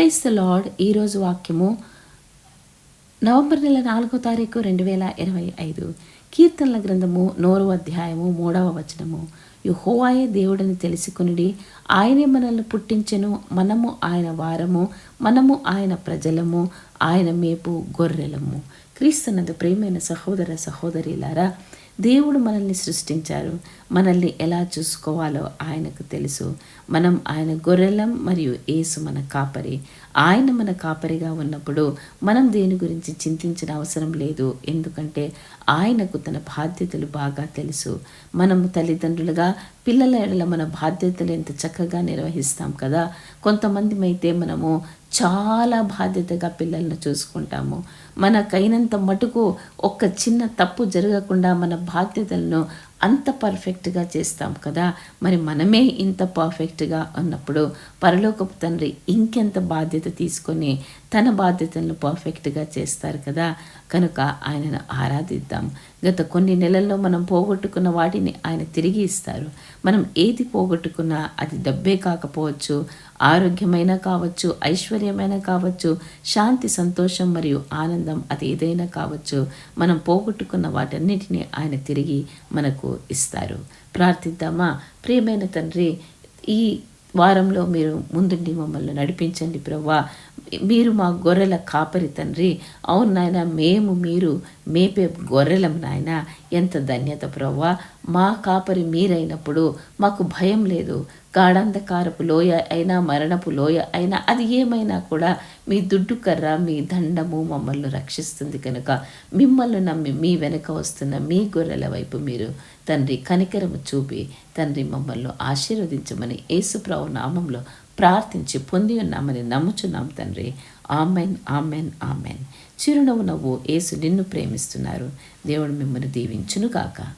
Price lord ఈరోజు వాక్యము November నెల నాలుగో తారీఖు రెండు వేల ఇరవై ఐదు. కీర్తనల గ్రంథము నోరవ అధ్యాయము మూడవ వచనము. యుహోవాయే దేవుడని తెలుసుకునిడి. ఆయనే మనల్ని పుట్టించెను. మనము ఆయన వారము. మనము ఆయన ప్రజలము. ఆయన మేపు గొర్రెలము. క్రీస్తునందు ప్రేమైన సహోదర సహోదరిలారా దేవుడు మనల్ని సృష్టించారు. మనల్ని ఎలా చూసుకోవాలో ఆయనకు తెలుసు. మనం ఆయన గొర్రెలం మరియు ఏసు మన కాపరి. ఆయన మన కాపరిగా ఉన్నప్పుడు మనం దేని గురించి చింతించిన అవసరం లేదు. ఎందుకంటే ఆయనకు తన బాధ్యతలు బాగా తెలుసు. మనము తల్లిదండ్రులుగా పిల్లల ఎడల మన బాధ్యతలు ఎంత చక్కగా నిర్వహిస్తాం కదా. కొంతమంది అయితే మనము చాలా బాధ్యతగా పిల్లలను చూసుకుంటాము. మనకైనంత మటుకు ఒక్క చిన్న తప్పు జరగకుండా మన బాధ్యతలను అంత పర్ఫెక్ట్గా చేస్తాం కదా. మరి మనమే ఇంత పర్ఫెక్ట్గా ఉన్నప్పుడు పరలోకపు తండ్రి ఇంకెంత బాధ్యత తీసుకొని తన బాధ్యతలను పర్ఫెక్ట్గా చేస్తారు కదా. కనుక ఆయనను ఆరాధిద్దాం. గత కొన్ని నెలల్లో మనం పోగొట్టుకున్న వాటిని ఆయన తిరిగి ఇస్తారు. మనం ఏది పోగొట్టుకున్నా అది డబ్బే కాకపోవచ్చు ఆరోగ్యమైన కావచ్చు ఐశ్వర్యమైన కావచ్చు శాంతి సంతోషం మరియు ఆనందం అది ఏదైనా కావచ్చు. మనం పోగొట్టుకున్న వాటన్నిటిని ఆయన తిరిగి మనకు మనకు ఇస్తారు. ప్రార్థిద్దామా? ప్రియమైన తండ్రి ఈ వారంలో మీరు ముందుండి మమ్మల్ని నడిపించండి ప్రవ్వా. మీరు మా గొర్రెల కాపరి తండ్రి. అవును నాయన మేము మీరు మేపే గొర్రెలం నాయన. ఎంత ధన్యత ప్రవ్వా. మా కాపరి మీరైనప్పుడు మాకు భయం లేదు. గాఢంధకారపు లోయ అయినా మరణపు లోయ అయినా అది ఏమైనా కూడా మీ దుడ్డు కర్ర మీ దండము మమ్మల్ని రక్షిస్తుంది కనుక మిమ్మల్ని నమ్మి మీ వెనక వస్తున్న మీ గొర్రెల వైపు మీరు తండ్రి కనికరము చూపి తండ్రి మమ్మల్ని ఆశీర్వదించమని యేసుప్రభు నామంలో ప్రార్థించి పొంది ఉన్నామని నమ్ముచున్నాం తండ్రి. Amen amen amen. చిరునవ్వు నవ్వు యేసు నిన్ను ప్రేమిస్తున్నారు. దేవుడు మిమ్మల్ని దీవించునుగాక.